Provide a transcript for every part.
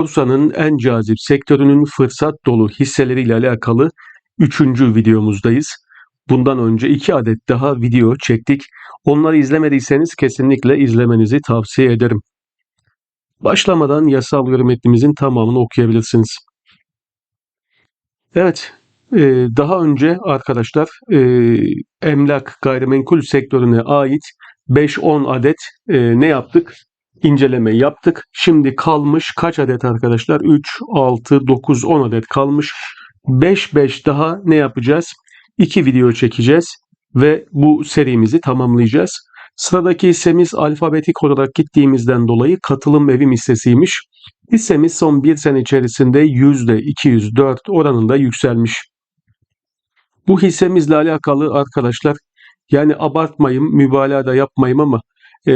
Borsanın en cazip sektörünün fırsat dolu hisseleriyle alakalı 3. videomuzdayız. Bundan önce 2 adet daha video çektik. Onları izlemediyseniz kesinlikle izlemenizi tavsiye ederim. Başlamadan yasal yorum metnimizin tamamını okuyabilirsiniz. Evet, e, daha önce arkadaşlar e, emlak gayrimenkul sektörüne ait 5-10 adet e, ne yaptık? İnceleme yaptık. Şimdi kalmış kaç adet arkadaşlar? 3, 6, 9, 10 adet kalmış. 5 5 daha ne yapacağız? 2 video çekeceğiz ve bu serimizi tamamlayacağız. Sıradaki hissemiz alfabetik olarak gittiğimizden dolayı katılım evim hissesiymiş. Hissemiz son bir sene içerisinde %204 oranında yükselmiş. Bu hissemizle alakalı arkadaşlar yani abartmayayım, mübalağa da yapmayayım ama e,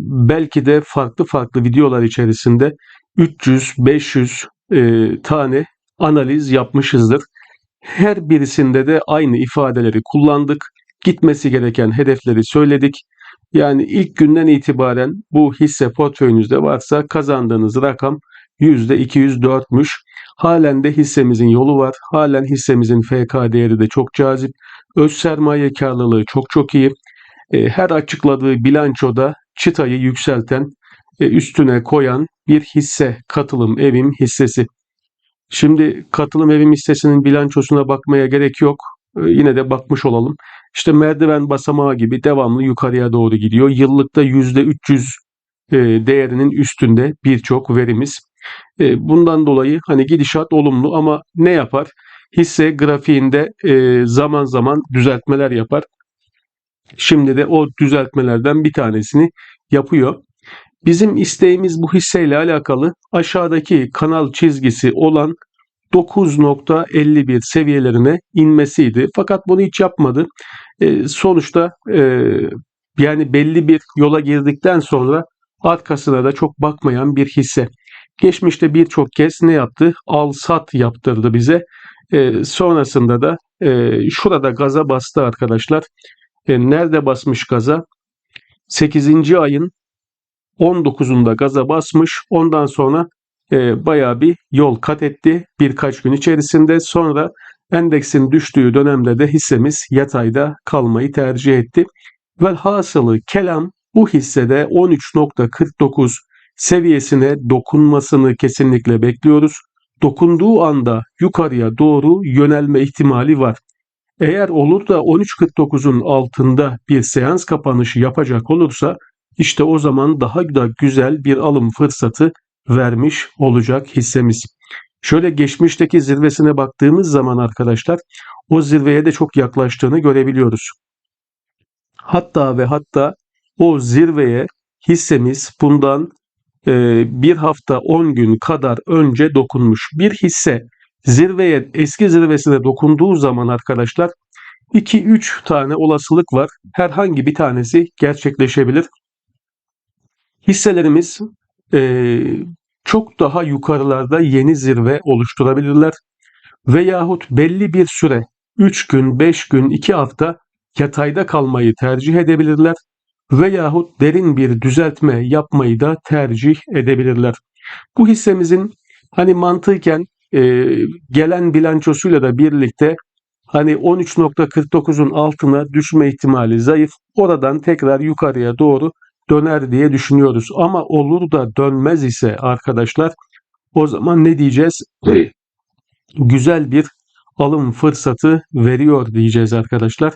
belki de farklı farklı videolar içerisinde 300-500 e, tane analiz yapmışızdır. Her birisinde de aynı ifadeleri kullandık. Gitmesi gereken hedefleri söyledik. Yani ilk günden itibaren bu hisse portföyünüzde varsa kazandığınız rakam %204'müş. Halen de hissemizin yolu var. Halen hissemizin FK değeri de çok cazip. Öz sermaye karlılığı çok çok iyi. E, her açıkladığı bilançoda çıtayı yükselten, e, üstüne koyan bir hisse katılım evim hissesi. Şimdi katılım evim hissesinin bilançosuna bakmaya gerek yok. E, yine de bakmış olalım. İşte merdiven basamağı gibi devamlı yukarıya doğru gidiyor. Yıllıkta %300 değerinin üstünde birçok verimiz. Bundan dolayı hani gidişat olumlu ama ne yapar? Hisse grafiğinde zaman zaman düzeltmeler yapar. Şimdi de o düzeltmelerden bir tanesini yapıyor. Bizim isteğimiz bu hisseyle alakalı aşağıdaki kanal çizgisi olan 9.51 seviyelerine inmesiydi. Fakat bunu hiç yapmadı. E, sonuçta e, yani belli bir yola girdikten sonra arkasına da çok bakmayan bir hisse. Geçmişte birçok kez ne yaptı? Al sat yaptırdı bize. E, sonrasında da e, şurada gaza bastı arkadaşlar. E, nerede basmış gaza? 8. ayın 19'unda gaza basmış. Ondan sonra e, bayağı bir yol kat etti birkaç gün içerisinde. Sonra endeksin düştüğü dönemde de hissemiz yatayda kalmayı tercih etti. Velhasılı kelam bu hissede 13.49 seviyesine dokunmasını kesinlikle bekliyoruz. Dokunduğu anda yukarıya doğru yönelme ihtimali var. Eğer olur da 13.49'un altında bir seans kapanışı yapacak olursa işte o zaman daha da güzel bir alım fırsatı vermiş olacak hissemiz. Şöyle geçmişteki zirvesine baktığımız zaman arkadaşlar o zirveye de çok yaklaştığını görebiliyoruz. Hatta ve hatta o zirveye hissemiz bundan bir hafta 10 gün kadar önce dokunmuş. Bir hisse zirveye eski zirvesine dokunduğu zaman arkadaşlar 2-3 tane olasılık var. Herhangi bir tanesi gerçekleşebilir. Hisselerimiz e, çok daha yukarılarda yeni zirve oluşturabilirler. Veyahut belli bir süre 3 gün, 5 gün, 2 hafta yatayda kalmayı tercih edebilirler. Veyahut derin bir düzeltme yapmayı da tercih edebilirler. Bu hissemizin hani mantıken e, gelen bilançosuyla da birlikte hani 13.49'un altına düşme ihtimali zayıf. Oradan tekrar yukarıya doğru döner diye düşünüyoruz. Ama olur da dönmez ise arkadaşlar o zaman ne diyeceğiz? Güzel bir alım fırsatı veriyor diyeceğiz arkadaşlar.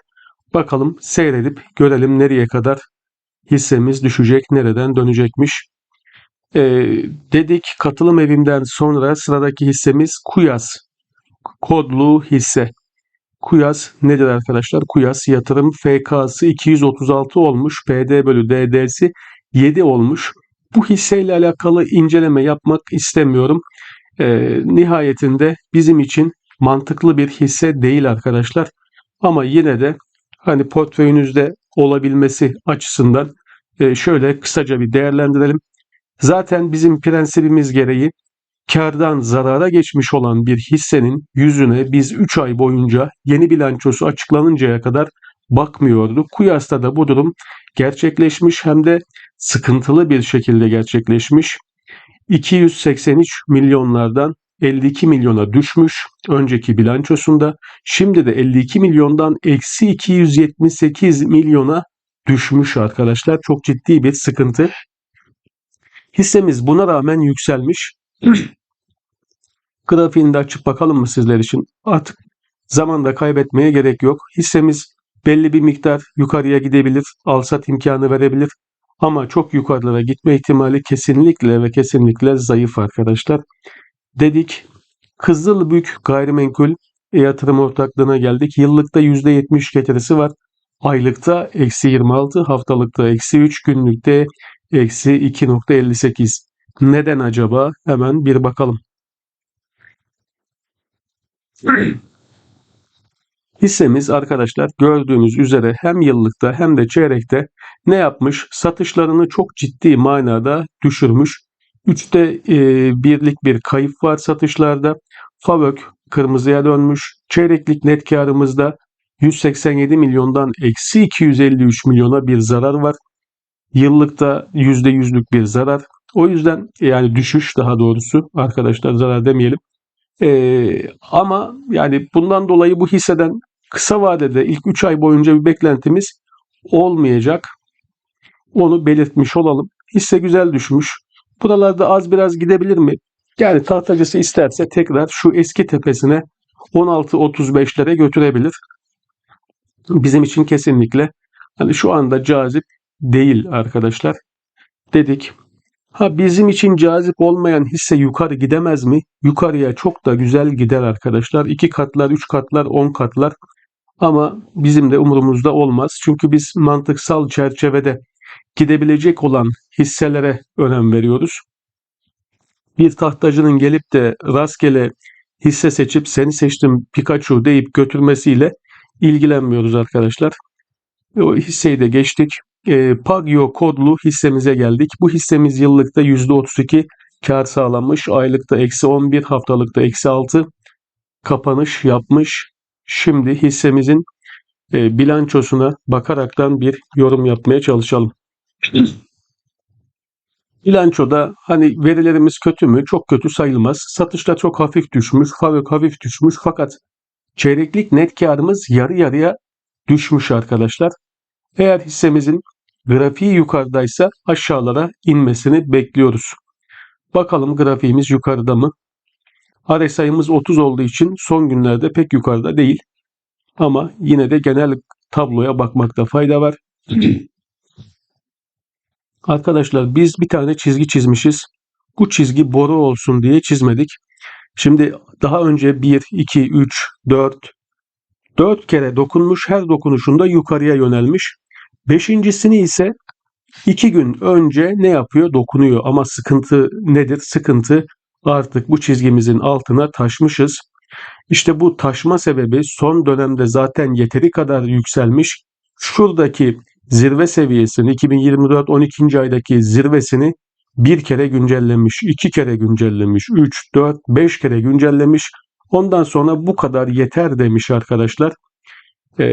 Bakalım seyredip görelim nereye kadar hissemiz düşecek, nereden dönecekmiş. E, dedik katılım evinden sonra sıradaki hissemiz Kuyas. Kodlu hisse. Kuyas nedir arkadaşlar? Kuyas yatırım FK'sı 236 olmuş. PD bölü DD'si 7 olmuş. Bu hisseyle alakalı inceleme yapmak istemiyorum. E, nihayetinde bizim için mantıklı bir hisse değil arkadaşlar. Ama yine de hani portföyünüzde olabilmesi açısından e, şöyle kısaca bir değerlendirelim. Zaten bizim prensibimiz gereği kardan zarara geçmiş olan bir hissenin yüzüne biz 3 ay boyunca yeni bilançosu açıklanıncaya kadar bakmıyorduk. Kuyas'ta da bu durum gerçekleşmiş hem de sıkıntılı bir şekilde gerçekleşmiş. 283 milyonlardan 52 milyona düşmüş önceki bilançosunda. Şimdi de 52 milyondan eksi 278 milyona düşmüş arkadaşlar. Çok ciddi bir sıkıntı. Hissemiz buna rağmen yükselmiş. Grafiğini de açıp bakalım mı sizler için? Artık zamanda kaybetmeye gerek yok. Hissemiz belli bir miktar yukarıya gidebilir, alsat imkanı verebilir. Ama çok yukarılara gitme ihtimali kesinlikle ve kesinlikle zayıf arkadaşlar. Dedik Kızılbük gayrimenkul yatırım ortaklığına geldik. Yıllıkta %70 getirisi var. Aylıkta eksi 26, haftalıkta eksi 3, günlükte eksi 2.58. Neden acaba? Hemen bir bakalım. Hissemiz arkadaşlar gördüğünüz üzere hem yıllıkta hem de çeyrekte ne yapmış? Satışlarını çok ciddi manada düşürmüş. Üçte e, birlik bir kayıp var satışlarda. Favök kırmızıya dönmüş. Çeyreklik net karımızda 187 milyondan eksi 253 milyona bir zarar var. Yıllıkta %100'lük bir zarar. O yüzden yani düşüş daha doğrusu arkadaşlar zarar demeyelim. Ee, ama yani bundan dolayı bu hisseden kısa vadede ilk 3 ay boyunca bir beklentimiz olmayacak. Onu belirtmiş olalım. Hisse güzel düşmüş. Buralarda az biraz gidebilir mi? Yani tahtacısı isterse tekrar şu eski tepesine 16-35'lere götürebilir. Bizim için kesinlikle hani şu anda cazip değil arkadaşlar. Dedik. Ha bizim için cazip olmayan hisse yukarı gidemez mi? Yukarıya çok da güzel gider arkadaşlar. 2 katlar, 3 katlar, 10 katlar. Ama bizim de umurumuzda olmaz. Çünkü biz mantıksal çerçevede gidebilecek olan hisselere önem veriyoruz. Bir tahtacının gelip de rastgele hisse seçip seni seçtim Pikachu deyip götürmesiyle ilgilenmiyoruz arkadaşlar. O hisseyi de geçtik. E, Pagio kodlu hissemize geldik. Bu hissemiz yıllıkta %32 kar sağlamış. Aylıkta eksi 11, haftalıkta eksi 6 kapanış yapmış. Şimdi hissemizin e, bilançosuna bakaraktan bir yorum yapmaya çalışalım. Bilançoda hani verilerimiz kötü mü? Çok kötü sayılmaz. Satışta çok hafif düşmüş, fabrik hafif düşmüş fakat çeyreklik net karımız yarı yarıya düşmüş arkadaşlar. Eğer hissemizin grafiği yukarıdaysa aşağılara inmesini bekliyoruz. Bakalım grafiğimiz yukarıda mı? RSI'miz 30 olduğu için son günlerde pek yukarıda değil. Ama yine de genel tabloya bakmakta fayda var. Arkadaşlar biz bir tane çizgi çizmişiz. Bu çizgi boru olsun diye çizmedik. Şimdi daha önce 1, 2, 3, 4, 4 kere dokunmuş. Her dokunuşunda yukarıya yönelmiş. Beşincisini ise 2 gün önce ne yapıyor? Dokunuyor. Ama sıkıntı nedir? Sıkıntı artık bu çizgimizin altına taşmışız. İşte bu taşma sebebi son dönemde zaten yeteri kadar yükselmiş. Şuradaki zirve seviyesini 2024 12. aydaki zirvesini bir kere güncellemiş, iki kere güncellemiş, 3, 4, 5 kere güncellemiş. Ondan sonra bu kadar yeter demiş arkadaşlar. Ee,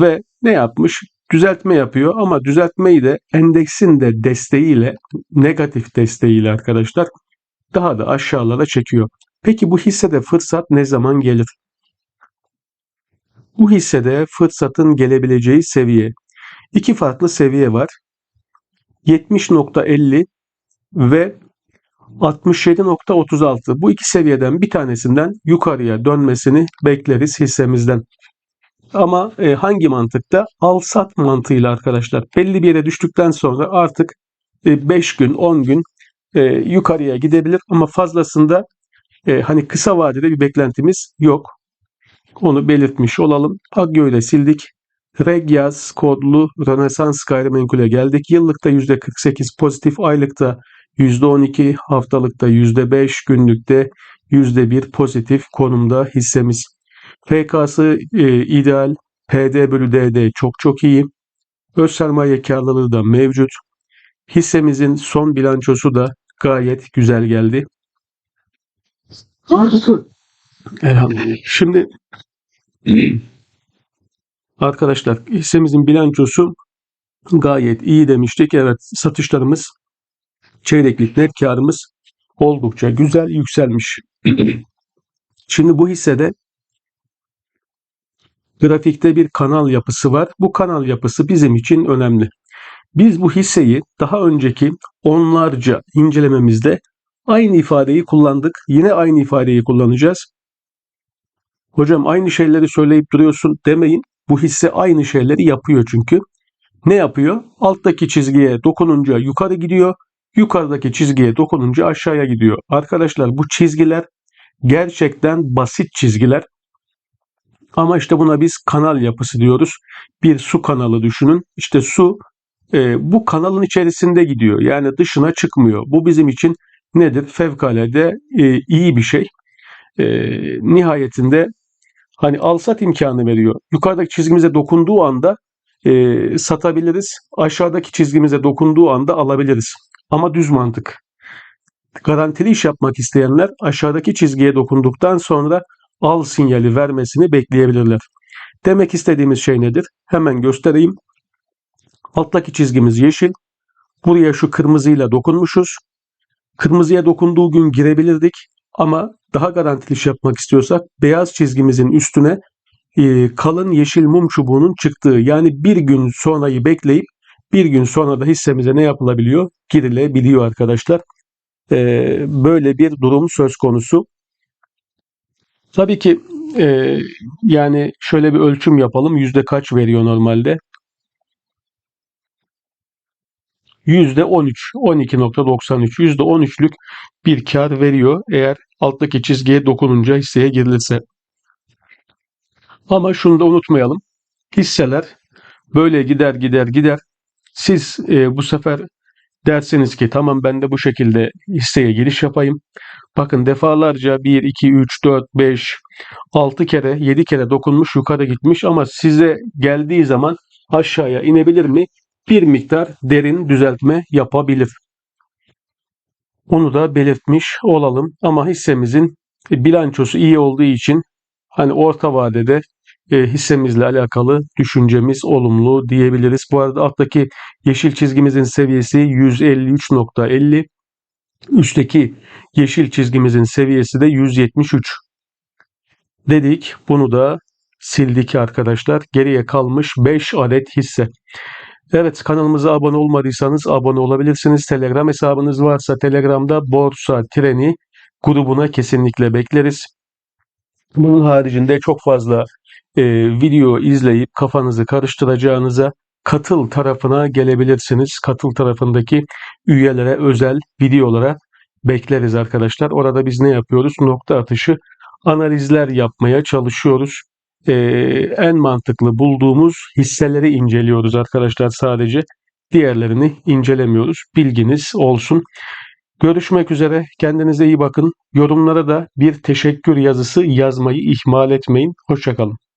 ve ne yapmış? Düzeltme yapıyor ama düzeltmeyi de endeksin de desteğiyle, negatif desteğiyle arkadaşlar daha da aşağılara çekiyor. Peki bu hissede fırsat ne zaman gelir? Bu hissede fırsatın gelebileceği seviye iki farklı seviye var. 70.50 ve 67.36 bu iki seviyeden bir tanesinden yukarıya dönmesini bekleriz hissemizden. Ama e, hangi mantıkta? Al sat mantığıyla arkadaşlar. Belli bir yere düştükten sonra artık 5 e, gün 10 gün e, yukarıya gidebilir ama fazlasında e, hani kısa vadede bir beklentimiz yok. Onu belirtmiş olalım. Pagyo ile sildik. Regyaz kodlu Rönesans gayrimenkule geldik. Yıllıkta %48 pozitif, aylıkta %12, haftalıkta %5, günlükte %1 pozitif konumda hissemiz. FK'sı e, ideal, PD bölü DD çok çok iyi. Öz sermaye karlılığı da mevcut. Hissemizin son bilançosu da gayet güzel geldi. Elhamdülillah. Şimdi arkadaşlar hissemizin bilançosu gayet iyi demiştik. Evet satışlarımız çeyreklik net karımız oldukça güzel yükselmiş. Şimdi bu hissede grafikte bir kanal yapısı var. Bu kanal yapısı bizim için önemli. Biz bu hisseyi daha önceki onlarca incelememizde aynı ifadeyi kullandık. Yine aynı ifadeyi kullanacağız. Hocam aynı şeyleri söyleyip duruyorsun demeyin. Bu hisse aynı şeyleri yapıyor çünkü. Ne yapıyor? Alttaki çizgiye dokununca yukarı gidiyor. Yukarıdaki çizgiye dokununca aşağıya gidiyor. Arkadaşlar bu çizgiler gerçekten basit çizgiler. Ama işte buna biz kanal yapısı diyoruz. Bir su kanalı düşünün. İşte su e, bu kanalın içerisinde gidiyor. Yani dışına çıkmıyor. Bu bizim için nedir? Fevkalade e, iyi bir şey. E, nihayetinde hani alsat imkanı veriyor. Yukarıdaki çizgimize dokunduğu anda e, satabiliriz. Aşağıdaki çizgimize dokunduğu anda alabiliriz. Ama düz mantık. Garantili iş yapmak isteyenler aşağıdaki çizgiye dokunduktan sonra al sinyali vermesini bekleyebilirler. Demek istediğimiz şey nedir? Hemen göstereyim. Alttaki çizgimiz yeşil. Buraya şu kırmızıyla dokunmuşuz. Kırmızıya dokunduğu gün girebilirdik ama daha garantili iş yapmak istiyorsak beyaz çizgimizin üstüne e, kalın yeşil mum çubuğunun çıktığı yani bir gün sonrayı bekleyip bir gün sonra da hissemize ne yapılabiliyor? Girilebiliyor arkadaşlar. E, böyle bir durum söz konusu. Tabii ki e, yani şöyle bir ölçüm yapalım. Yüzde kaç veriyor normalde? Yüzde 13, 12.93, yüzde 13'lük bir kar veriyor eğer alttaki çizgiye dokununca hisseye girilirse. Ama şunu da unutmayalım. Hisseler böyle gider gider gider. Siz e, bu sefer dersiniz ki tamam ben de bu şekilde hisseye giriş yapayım. Bakın defalarca 1, 2, 3, 4, 5, 6 kere, 7 kere dokunmuş yukarı gitmiş ama size geldiği zaman aşağıya inebilir mi? Bir miktar derin düzeltme yapabilir. Onu da belirtmiş olalım ama hissemizin bilançosu iyi olduğu için hani orta vadede hissemizle alakalı düşüncemiz olumlu diyebiliriz. Bu arada alttaki yeşil çizgimizin seviyesi 153.50. Üstteki yeşil çizgimizin seviyesi de 173. Dedik. Bunu da sildik arkadaşlar. Geriye kalmış 5 adet hisse. Evet kanalımıza abone olmadıysanız abone olabilirsiniz. Telegram hesabınız varsa Telegram'da Borsa Treni grubuna kesinlikle bekleriz. Bunun haricinde çok fazla e, video izleyip kafanızı karıştıracağınıza katıl tarafına gelebilirsiniz. Katıl tarafındaki üyelere özel videolara bekleriz arkadaşlar. Orada biz ne yapıyoruz? Nokta atışı analizler yapmaya çalışıyoruz. Ee, en mantıklı bulduğumuz hisseleri inceliyoruz arkadaşlar sadece. Diğerlerini incelemiyoruz. Bilginiz olsun. Görüşmek üzere. Kendinize iyi bakın. Yorumlara da bir teşekkür yazısı yazmayı ihmal etmeyin. Hoşçakalın.